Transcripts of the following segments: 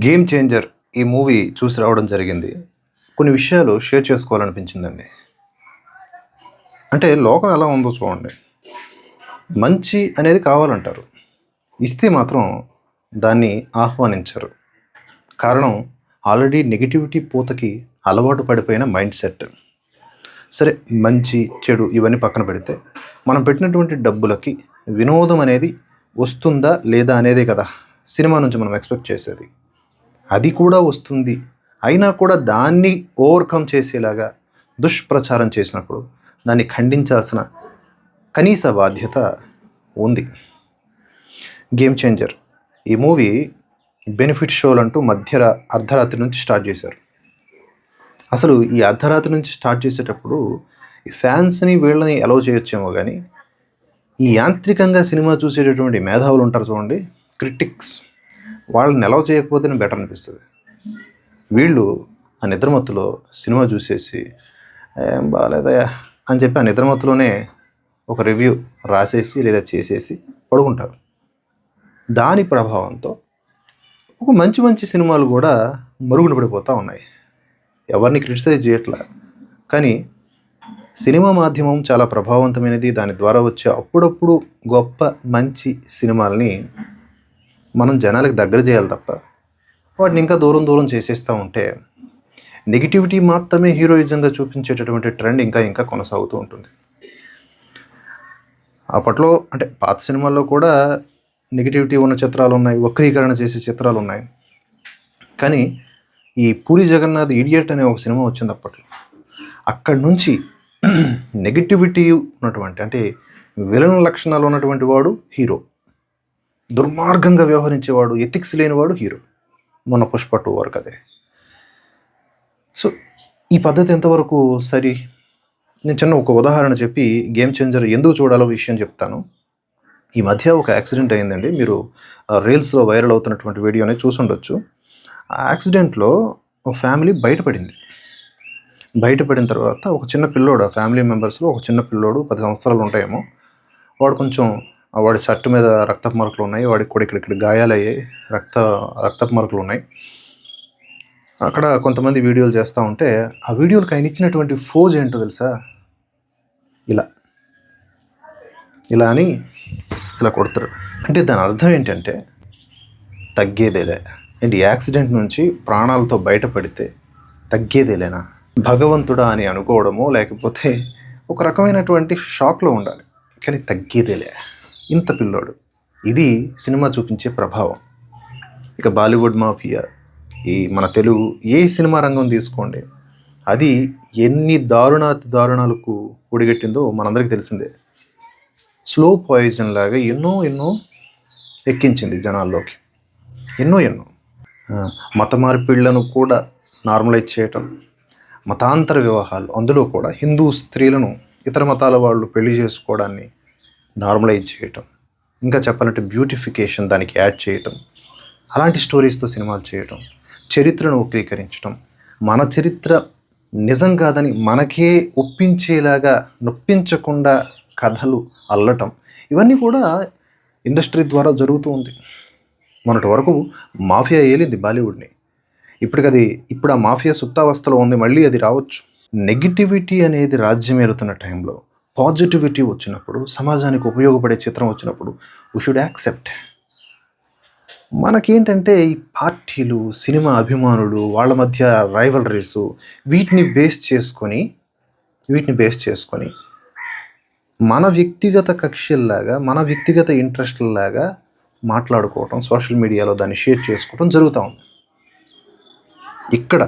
Game changer ఈ movie చూసి రావడం జరిగింది. కొన్ని విషయాలు షేర్ చేసుకోవాలనిపించిందండి. అంటే లోకం ఎలా ఉందో చూడండి. మంచి అనేది కావాలంటారు. ఇస్తే మాత్రం దాన్ని ఆహ్వానించరు. కారణం ఆల్రెడీ నెగిటివిటీ పూతకి అలవాటు పడిపోయిన మైండ్ సెట్ సరే మంచి చెడు ఇవన్నీ పక్కన పెడితే మనం పెట్టినటువంటి డబ్బులకి వినోదం అనేది వస్తుందా లేదా అనేదే కదా సినిమా నుంచి మనం ఎక్స్పెక్ట్ చేసేది. అది కూడా వస్తుంది. అయినా కూడా దాన్ని ఓవర్కమ్ చేసేలాగా దుష్ప్రచారం చేసినప్పుడు దాన్ని ఖండించాల్సిన కనీస బాధ్యత ఉంది. గేమ్ చేంజర్ ఈ మూవీ బెనిఫిట్ షోలు అంటూ మధ్య అర్ధరాత్రి నుంచి స్టార్ట్ చేశారు. అసలు ఈ అర్ధరాత్రి నుంచి స్టార్ట్ చేసేటప్పుడు ఈ ఫ్యాన్స్ని వీళ్ళని అలౌ చేయొచ్చేమో కానీ ఈ యాంత్రికంగా సినిమా చూసేటటువంటి మేధావులు ఉంటారు చూడండి క్రిటిక్స్ వాళ్ళని నిలవ చేయకపోతేనే బెటర్ అనిపిస్తుంది. వీళ్ళు ఆ నిద్రమత్తులో సినిమా చూసేసి ఏం బాగాలేదయా అని చెప్పి ఆ నిద్రమత్తులోనే ఒక రివ్యూ రాసేసి లేదా చేసేసి పడుకుంటారు. దాని ప్రభావంతో ఒక మంచి మంచి సినిమాలు కూడా మరుగున పడిపోతూ ఉన్నాయి. ఎవరిని క్రిటిసైజ్ చేయట్లా. కానీ సినిమా మాధ్యమం చాలా ప్రభావవంతమైనది. దాని ద్వారా వచ్చే అప్పుడప్పుడు గొప్ప మంచి సినిమాల్ని మనం జనాలకు దగ్గర చేయాలి తప్ప. వాటిని ఇంకా దూరం దూరం చేసేస్తూ ఉంటే నెగిటివిటీ మాత్రమే హీరోయిజంగా చూపించేటటువంటి ట్రెండ్ ఇంకా ఇంకా కొనసాగుతూ ఉంటుంది. అప్పట్లో అంటే పాత సినిమాల్లో కూడా నెగిటివిటీ ఉన్న చిత్రాలు ఉన్నాయి వక్రీకరణ చేసే చిత్రాలు ఉన్నాయి. కానీ ఈ పూరి జగన్నాథ్ ఇడియట్ అనే ఒక సినిమా వచ్చింది అప్పట్లో. అక్కడి నుంచి నెగిటివిటీ ఉన్నటువంటి అంటే విలన్ లక్షణాలు ఉన్నటువంటి వాడు హీరో. దుర్మార్గంగా వ్యవహరించేవాడు ఎథిక్స్ లేనివాడు హీరో మొన్న పుష్ప టూ వరకు అదే. సో ఈ పద్ధతి ఎంతవరకు సరి? నేను చిన్న ఒక ఉదాహరణ చెప్పి గేమ్ చేంజర్ ఎందుకు చూడాలో విషయం చెప్తాను. ఈ మధ్య ఒక యాక్సిడెంట్ అయిందండి. మీరు రీల్స్లో వైరల్ అవుతున్నటువంటి వీడియోని చూసుండొచ్చు. ఆ యాక్సిడెంట్లో ఒక ఫ్యామిలీ బయటపడింది. బయటపడిన తర్వాత ఒక చిన్న పిల్లోడు ఆ ఫ్యామిలీ మెంబర్స్లో ఒక చిన్న పిల్లోడు పది సంవత్సరాలు ఉంటాయేమో వాడు కొంచెం వాడి షర్ట్ మీద రక్తపు మరకలు ఉన్నాయి. వాడికి కూడా ఇక్కడ ఇక్కడ గాయాలయ్యాయి రక్త రక్తపు మరకలు ఉన్నాయి. అక్కడ కొంతమంది వీడియోలు చేస్తూ ఉంటే ఆ వీడియోలకు ఆయన ఇచ్చినటువంటి ఫోజ్ ఏంటో తెలుసా? ఇలా. ఇలా అని ఇలా కొడతారు. అంటే దాని అర్థం ఏంటంటే తగ్గేదేలే. ఏంటి యాక్సిడెంట్ నుంచి ప్రాణాలతో బయటపడితే తగ్గేదేలేనా? భగవంతుడా అని అనుకోవడమో లేకపోతే ఒక రకమైనటువంటి షాక్లో ఉండాలి. కానీ తగ్గేదేలే. ఇంత పిల్లోడు. ఇది సినిమా చూపించే ప్రభావం. ఇక బాలీవుడ్ మాఫియా ఈ మన తెలుగు ఏ సినిమా రంగం తీసుకోండి అది ఎన్ని దారుణాతి దారుణాలకు ఒడిగట్టిందో మనందరికీ తెలిసిందే. స్లో పాయిజన్ లాగా ఎన్నో ఎన్నో ఎక్కించింది జనాల్లోకి. ఎన్నో ఎన్నో. మత మార్పిళ్ళను కూడా నార్మలైజ్ చేయటం మతాంతర వివాహాలు అందులో కూడా హిందూ స్త్రీలను ఇతర మతాల వాళ్ళు పెళ్ళి చేసుకోవడాన్ని నార్మలైజ్ చేయటం ఇంకా చెప్పాలంటే బ్యూటిఫికేషన్ దానికి యాడ్ చేయటం అలాంటి స్టోరీస్తో సినిమాలు చేయటం చరిత్రను వక్రీకరించడం మన చరిత్ర నిజం కాదని మనకే ఒప్పించేలాగా నొప్పించకుండా కథలు అల్లటం ఇవన్నీ కూడా ఇండస్ట్రీ ద్వారా జరుగుతూ ఉంది. మొన్నటి వరకు మాఫియా ఏలింది బాలీవుడ్ని. ఇప్పటికి అది ఇప్పుడు ఆ మాఫియా సుప్తావస్థలో ఉంది మళ్ళీ అది రావచ్చు. నెగిటివిటీ అనేది రాజ్యం ఏలుతున్న టైంలో పాజిటివిటీ వచ్చినప్పుడు సమాజానికి ఉపయోగపడే చిత్రం వచ్చినప్పుడు వీ షుడ్ యాక్సెప్ట్ మనకేంటంటే ఈ పార్టీలు సినిమా అభిమానులు వాళ్ళ మధ్య రైవలరీస్ వీటిని బేస్ చేసుకొని వీటిని బేస్ చేసుకొని మన వ్యక్తిగత కక్షల్లాగా మన వ్యక్తిగత ఇంట్రెస్ట్లలాగా మాట్లాడుకోవటం సోషల్ మీడియాలో దాన్ని షేర్ చేసుకోవటం జరుగుతూ ఉంది. ఇక్కడ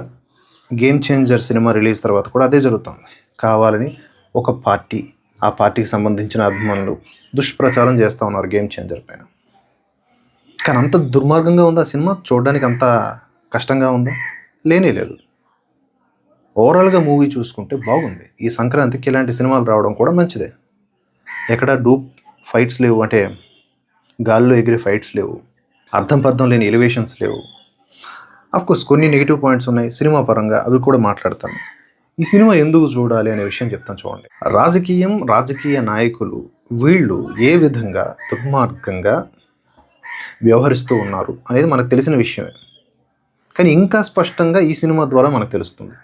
గేమ్ చేంజర్ సినిమా రిలీజ్ తర్వాత కూడా అదే జరుగుతుంది కావాలని ఒక పార్టీ ఆ పార్టీకి సంబంధించిన అభిమానులు దుష్ప్రచారం చేస్తూ ఉన్నారు గేమ్ చేంజర్ పైన. కానీ అంత దుర్మార్గంగా ఉంది ఆ సినిమా? చూడడానికి అంత కష్టంగా ఉందా? లేనే లేదు. ఓవరాల్గా మూవీ చూసుకుంటే బాగుంది. ఈ సంక్రాంతికి ఇలాంటి సినిమాలు రావడం కూడా మంచిదే. ఎక్కడ డూప్ ఫైట్స్ లేవు. అంటే గాల్లో ఎగిరే ఫైట్స్ లేవు. అర్థం పర్థం లేని ఎలివేషన్స్ లేవు. కోర్స్ కొన్ని నెగిటివ్ పాయింట్స్ ఉన్నాయి. సినిమా పరంగా అవి కూడా మాట్లాడతాను. ఈ సినిమా ఎందుకు చూడాలి అనే విషయం చెప్తాను చూడండి. రాజకీయం రాజకీయ నాయకులు వీళ్ళు ఏ విధంగా దుర్మార్గంగా వ్యవహరిస్తూ ఉన్నారు అనేది మనకు తెలిసిన విషయమే. కానీ ఇంకా స్పష్టంగా ఈ సినిమా ద్వారా మనకు తెలుస్తుంది.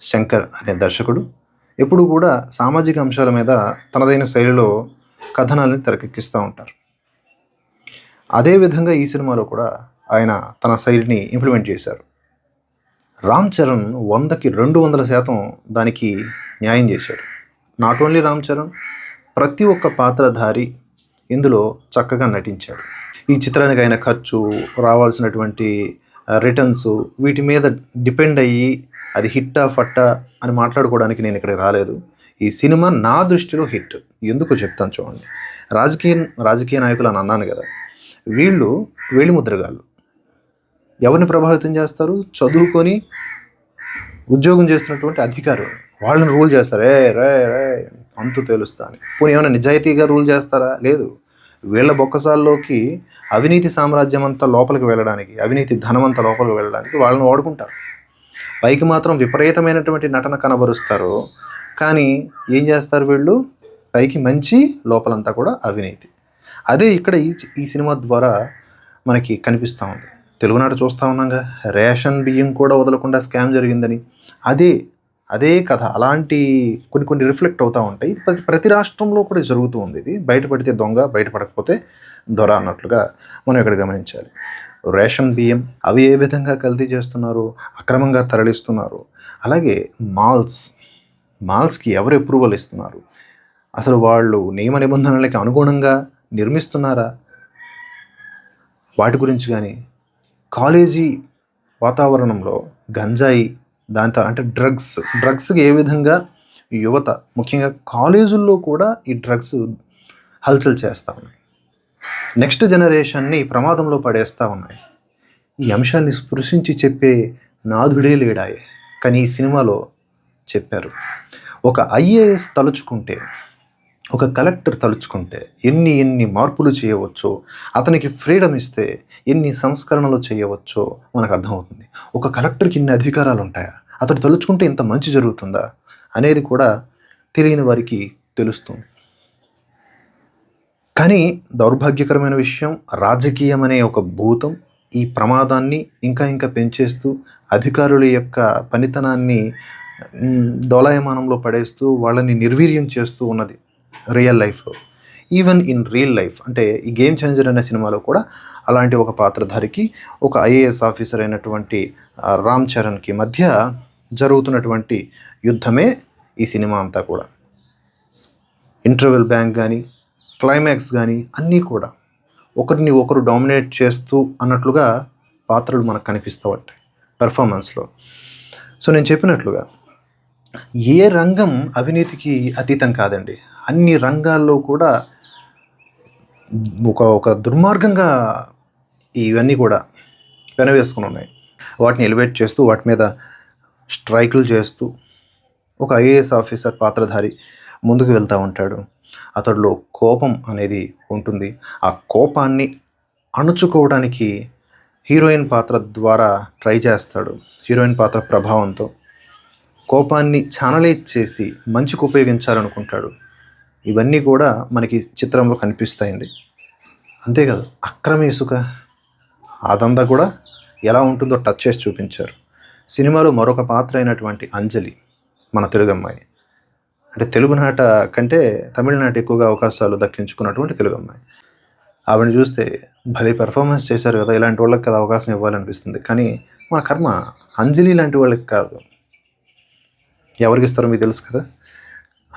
శంకర్ అనే దర్శకుడు ఎప్పుడు కూడా సామాజిక అంశాల మీద తనదైన శైలిలో కథనాలని తెరకెక్కిస్తూ ఉంటారు. అదేవిధంగా ఈ సినిమాలో కూడా ఆయన తన శైలిని ఇంప్లిమెంట్ చేశారు. రామ్ చరణ్ వందకి రెండు వందల శాతం దానికి న్యాయం చేశాడు. నాట్ ఓన్లీ రామ్ చరణ్ ప్రతి ఒక్క పాత్రధారి ఇందులో చక్కగా నటించాడు. ఈ చిత్రానికి అయిన ఖర్చు రావాల్సినటువంటి రిటర్న్స్ వీటి మీద డిపెండ్ అయ్యి అది హిట్టా ఫట్టా అని మాట్లాడుకోవడానికి నేను ఇక్కడికి రాలేదు. ఈ సినిమా నా దృష్టిలో హిట్. ఎందుకో చెప్తాను చూడండి. రాజకీయ రాజకీయ నాయకులు అని అన్నాను కదా. వీళ్ళు వేలిముద్రగాళ్ళు. ఎవరిని ప్రభావితం చేస్తారు? చదువుకొని ఉద్యోగం చేస్తున్నటువంటి అధికారులు. వాళ్ళని రూల్ చేస్తారు. ఏ రే రే అంతు తెలుస్తా అని. పోనీ ఏమైనా నిజాయితీగా రూల్ చేస్తారా? లేదు. వీళ్ళ బొక్కసాల్లోకి అవినీతి సామ్రాజ్యం అంతా లోపలికి వెళ్ళడానికి అవినీతి ధనం అంతా లోపలికి వెళ్ళడానికి వాళ్ళని వాడుకుంటారు. పైకి మాత్రం విపరీతమైనటువంటి నటన కనబరుస్తారు. కానీ ఏం చేస్తారు వీళ్ళు? పైకి మంచి లోపలంతా కూడా అవినీతి. అదే ఇక్కడ ఈ ఈ సినిమా ద్వారా మనకి కనిపిస్తూ ఉంది. తెలుగునాడు చూస్తూ ఉన్నాగా. రేషన్ బియ్యం కూడా వదలకుండా స్కామ్ జరిగిందని. అదే అదే కథ. అలాంటి కొన్ని కొన్ని రిఫ్లెక్ట్ అవుతూ ఉంటాయి. ప్రతి ప్రతి రాష్ట్రంలో కూడా జరుగుతూ ఉంది ఇది. బయటపడితే దొంగ బయటపడకపోతే దొర అన్నట్లుగా మనం ఇక్కడ గమనించాలి. రేషన్ బియ్యం అవి ఏ విధంగా కల్తీ చేస్తున్నారు అక్రమంగా తరలిస్తున్నారు. అలాగే మాల్స్ మాల్స్కి ఎవరు అప్రూవల్ ఇస్తున్నారు? అసలు వాళ్ళు నియమ నిబంధనలకి అనుగుణంగా నిర్మిస్తున్నారా? వాటి గురించి కానీ కాలేజీ వాతావరణంలో గంజాయి దాంతో అంటే డ్రగ్స్ డ్రగ్స్కి ఏ విధంగా యువత ముఖ్యంగా కాలేజీల్లో కూడా ఈ డ్రగ్స్ హల్చల్ చేస్తూ ఉన్నాయి. నెక్స్ట్ జనరేషన్ని ప్రమాదంలో పడేస్తూ ఉన్నాయి. ఈ అంశాన్ని స్పృశించి చెప్పే నాథుడే లేడాయే. కానీ ఈ సినిమాలో చెప్పారు. ఒక ఐఏఎస్ తలుచుకుంటే ఒక కలెక్టర్ తలుచుకుంటే ఎన్ని ఎన్ని మార్పులు చేయవచ్చో అతనికి ఫ్రీడమ్ ఇస్తే ఎన్ని సంస్కరణలు చేయవచ్చో మనకు అర్థమవుతుంది. ఒక కలెక్టర్కి ఇన్ని అధికారాలు ఉంటాయా? అతడు తలుచుకుంటే ఇంత మంచి జరుగుతుందా? అనేది కూడా తెలియని వారికి తెలుస్తుంది. కానీ దౌర్భాగ్యకరమైన విషయం రాజకీయం అనే ఒక భూతం ఈ ప్రమాదాన్ని ఇంకా ఇంకా పెంచేస్తూ అధికారుల యొక్క పనితనాన్ని డోలాయమానంలో పడేస్తూ వాళ్ళని నిర్వీర్యం చేస్తూ ఉన్నది. రియల్ లైఫ్లో ఈవెన్ ఇన్ రియల్ లైఫ్ అంటే ఈ గేమ్ చేంజర్ అనే సినిమాలో కూడా అలాంటి ఒక పాత్రధారికి ఒక ఐఏఎస్ ఆఫీసర్ అయినటువంటి రామ్ చరణ్కి మధ్య జరుగుతున్నటువంటి యుద్ధమే ఈ సినిమా అంతా కూడా. ఇంటర్వెల్ బ్యాంక్ కానీ క్లైమాక్స్ కానీ అన్నీ కూడా ఒకరిని ఒకరు డామినేట్ చేస్తూ అన్నట్లుగా పాత్రలు మనకు కనిపిస్తూ ఉంటాయి పెర్ఫార్మెన్స్లో సో నేను చెప్పినట్లుగా ఏ రంగం అవినీతికి అతీతం కాదండి. అన్ని రంగాల్లో కూడా ఒక ఒక దుర్మార్గంగా ఇవన్నీ కూడా పెనవేసుకుని ఉన్నాయి. వాటిని ఎలివేట్ చేస్తూ వాటి మీద స్ట్రైకులు చేస్తూ ఒక ఐఏఎస్ ఆఫీసర్ పాత్రధారి ముందుకు వెళ్తూ ఉంటాడు. అతడిలో కోపం అనేది ఉంటుంది. ఆ కోపాన్ని అణుచుకోవడానికి హీరోయిన్ పాత్ర ద్వారా ట్రై చేస్తాడు. హీరోయిన్ పాత్ర ప్రభావంతో కోపాన్ని ఛానలైజ్ చేసి మంచికి ఉపయోగించాలనుకుంటాడు. ఇవన్నీ కూడా మనకి చిత్రంలో కనిపిస్తాయండి. అంతేకాదు అక్రమ ఇసుక అదంతా కూడా ఎలా ఉంటుందో టచ్ చేసి చూపించారు. సినిమాలో మరొక పాత్ర అయినటువంటి అంజలి మన తెలుగు అమ్మాయి. అంటే తెలుగునాట కంటే తమిళనాట ఎక్కువగా అవకాశాలు దక్కించుకున్నటువంటి తెలుగు అమ్మాయి. ఆవిడని చూస్తే భలే పెర్ఫార్మెన్స్ చేశారు కదా ఇలాంటి వాళ్ళకి కదా అవకాశం ఇవ్వాలనిపిస్తుంది. కానీ మన కర్మ అంజలి లాంటి వాళ్ళకి కాదు. ఎవరికి ఇస్తారో మీకు తెలుసు కదా?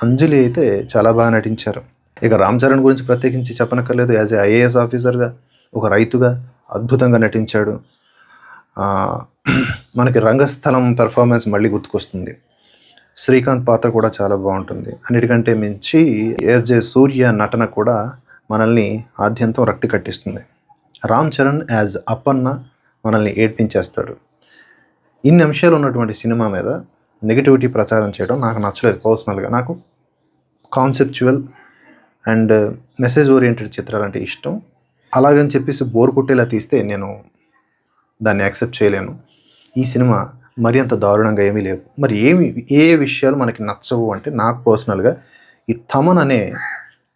అంజలి అయితే చాలా బాగా నటించారు. ఇక రామ్ చరణ్ గురించి ప్రత్యేకించి చెప్పనక్కర్లేదు. యాజ్ ఏ ఐఏఎస్ ఆఫీసర్గా ఒక రైతుగా అద్భుతంగా నటించాడు. మనకి రంగస్థలం పెర్ఫార్మెన్స్ మళ్ళీ గుర్తుకొస్తుంది. శ్రీకాంత్ పాత్ర కూడా చాలా బాగుంటుంది. అన్నిటికంటే మించి ఎస్జే సూర్య నటన కూడా మనల్ని ఆద్యంతం రక్తి కట్టిస్తుంది. రామ్ చరణ్ యాజ్ అప్పన్న మనల్ని ఏడ్పించేస్తాడు. ఇన్ని అంశాలు ఉన్నటువంటి సినిమా మీద నెగిటివిటీ ప్రచారం చేయడం నాకు నచ్చలేదు పర్సనల్గా. నాకు కాన్సెప్చువల్ అండ్ మెసేజ్ ఓరియంటెడ్ చిత్రాలు అంటే ఇష్టం. అలాగని చెప్పేసి బోర్ కొట్టేలా తీస్తే నేను దాన్ని యాక్సెప్ట్ చేయలేను. ఈ సినిమా మరి అంత దారుణంగా ఏమీ లేదు. మరి ఏమి ఏ విషయాలు మనకి నచ్చవు అంటే నాకు పర్సనల్గా ఈ తమన్ అనే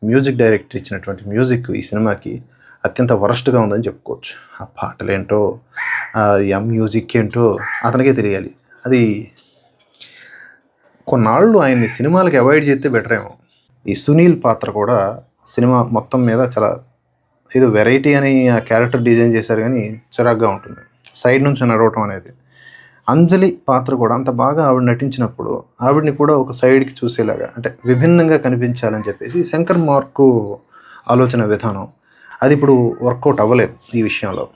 మ్యూజిక్ డైరెక్టర్ ఇచ్చినటువంటి మ్యూజిక్ ఈ సినిమాకి అత్యంత వరస్ట్గా ఉందని చెప్పుకోవచ్చు. ఆ పాటలేంటో ఆ మ్యూజిక్ ఏంటో అతనికే తెలియాలి. అది కొన్నాళ్ళు ఆయన్ని సినిమాలకి అవాయిడ్ చేస్తే బెటర్ ఏమో. ఈ సునీల్ పాత్ర కూడా సినిమా మొత్తం మీద చాలా ఏదో వెరైటీ అని ఆ క్యారెక్టర్ డిజైన్ చేశారు కానీ చిరాగ్గా ఉంటుంది. సైడ్ నుంచి నడవటం అనేది. అంజలి పాత్ర కూడా అంత బాగా ఆవిడ నటించినప్పుడు ఆవిడని కూడా ఒక సైడ్కి చూసేలాగా అంటే విభిన్నంగా కనిపించాలని చెప్పేసి శంకర్ మార్కు ఆలోచన విధానం. అది ఇప్పుడు వర్కౌట్ అవ్వలేదు ఈ విషయంలో.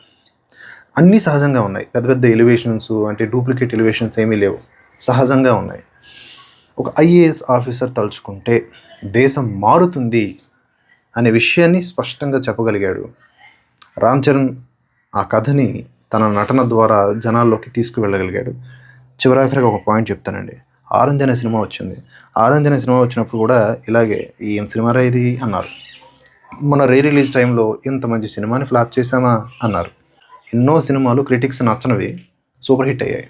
అన్నీ సహజంగా ఉన్నాయి. పెద్ద పెద్ద ఎలివేషన్స్ అంటే డూప్లికేట్ ఎలివేషన్స్ ఏమీ లేవు. సహజంగా ఉన్నాయి. ఒక ఐఏఎస్ ఆఫీసర్ తలుచుకుంటే దేశం మారుతుంది అనే విషయాన్ని స్పష్టంగా చెప్పగలిగాడు. రామ్ చరణ్ ఆ కథని తన నటన ద్వారా జనాల్లోకి తీసుకువెళ్ళగలిగాడు. చివరాఖరికి ఒక పాయింట్ చెప్తానండి. ఆరెంజ్ అనే సినిమా వచ్చింది. ఆరెంజ్ అనే సినిమా వచ్చినప్పుడు కూడా ఇలాగే ఏం సినిమారా ఇది? అన్నారు. మన రీ రిలీజ్ టైంలో ఇంత మంచి సినిమాని ఫ్లాప్ చేశామా? అన్నారు. ఎన్నో సినిమాలు క్రిటిక్స్ నచ్చనివి సూపర్ హిట్ అయ్యాయి.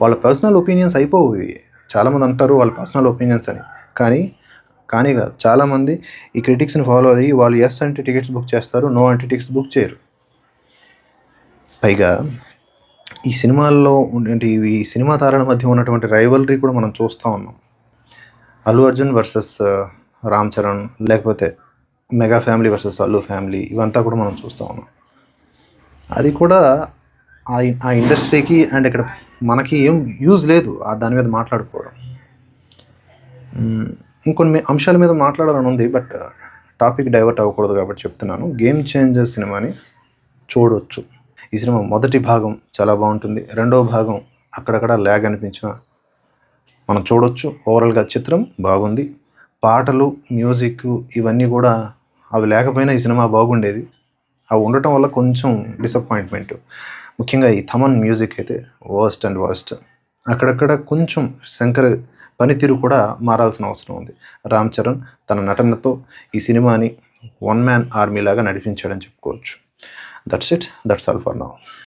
వాళ్ళ పర్సనల్ ఒపీనియన్స్ అయిపోవు చాలామంది అంటారు వాళ్ళ పర్సనల్ ఒపీనియన్స్ అని. కానీ కానీ కాదు. చాలామంది ఈ క్రిటిక్స్ని ఫాలో అయ్యి వాళ్ళు ఎస్ అంటే టికెట్స్ బుక్ చేస్తారు నో అంటే టికెట్స్ బుక్ చేయరు. పైగా ఈ సినిమాల్లో ఉండే ఈ సినిమా తారల మధ్య ఉన్నటువంటి రైవలరీ కూడా మనం చూస్తూ ఉన్నాం. అల్లు అర్జున్ వర్సెస్ రామ్ చరణ్ లేకపోతే mega family versus Allu family ఇవంతా కూడా మనం చూస్తూ ఉన్నాం. అది కూడా ఆ ఇండస్ట్రీకి అండ్ ఇక్కడ మనకి ఏం యూజ్ లేదు ఆ దాని మీద మాట్లాడుకోవడం. ఇంకొన్ని అంశాల మీద మాట్లాడాలని ఉంది బట్ టాపిక్ డైవర్ట్ అవ్వకూడదు కాబట్టి చెప్తున్నాను. గేమ్ చేంజర్ సినిమాని చూడొచ్చు. ఈ సినిమా మొదటి భాగం చాలా బాగుంటుంది. రెండవ భాగం అక్కడక్కడ ల్యాగ్ అనిపించిన మనం చూడొచ్చు. ఓవరాల్గా చిత్రం బాగుంది. పాటలు మ్యూజిక్ ఇవన్నీ కూడా అవి లేకపోయినా ఈ సినిమా బాగుండేది. అవి ఉండటం వల్ల కొంచెం డిసప్పాయింట్మెంట్ ముఖ్యంగా ఈ థమన్ మ్యూజిక్ అయితే వర్స్ట్ అండ్ వర్స్ట్. అక్కడక్కడ కొంచెం శంకర్ పనితీరు కూడా మారాల్సిన అవసరం ఉంది. రామ్ చరణ్ తన నటనతో ఈ సినిమాని వన్ మ్యాన్ ఆర్మీ లాగా నడిపించాడని చెప్పుకోవచ్చు. That's it that's all for now